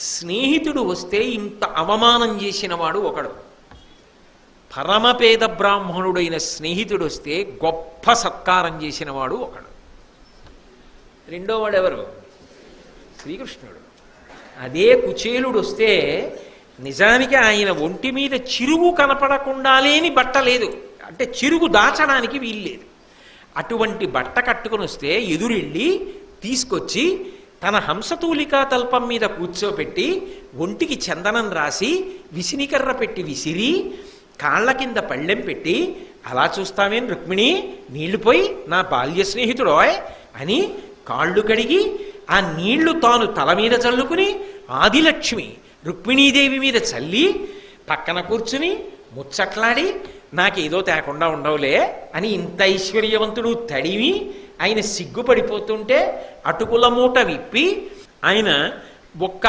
స్నేహితుడు వస్తే ఇంత అవమానం చేసినవాడు ఒకడు. పరమపేద బ్రాహ్మణుడైన స్నేహితుడు వస్తే గొప్ప సత్కారం చేసినవాడు ఒకడు. రెండోవాడు ఎవరు? శ్రీకృష్ణుడు. అదే కుచేలుడు వస్తే నిజానికి ఆయన ఒంటి మీద చిరుగు కనపడకుండా లేని బట్ట లేదు. అంటే చిరుగు దాచడానికి వీల్లేదు. అటువంటి బట్ట కట్టుకుని వస్తే ఎదురెళ్ళి తీసుకొచ్చి తన హంసతూలికా తల్పం మీద కూర్చోపెట్టి ఒంటికి చందనం రాసి విసినికర్ర పెట్టి విసిరి కాళ్ళ కింద పళ్ళెం పెట్టి అలా చూస్తామేం రుక్మిణి? నీళ్ళుపోయి నా బాల్య స్నేహితుడోయ్ అని కాళ్ళు కడిగి ఆ నీళ్ళు తాను తల మీద చల్లుకుని ఆదిలక్ష్మి రుక్మిణీదేవి మీద చల్లి పక్కన కూర్చుని ముచ్చట్లాడి నాకేదో తేకుండా ఉండవులే అని ఇంత ఐశ్వర్యవంతుడు తడివి ఆయన సిగ్గుపడిపోతుంటే అటుకుల మూట విప్పి ఆయన ఒక్క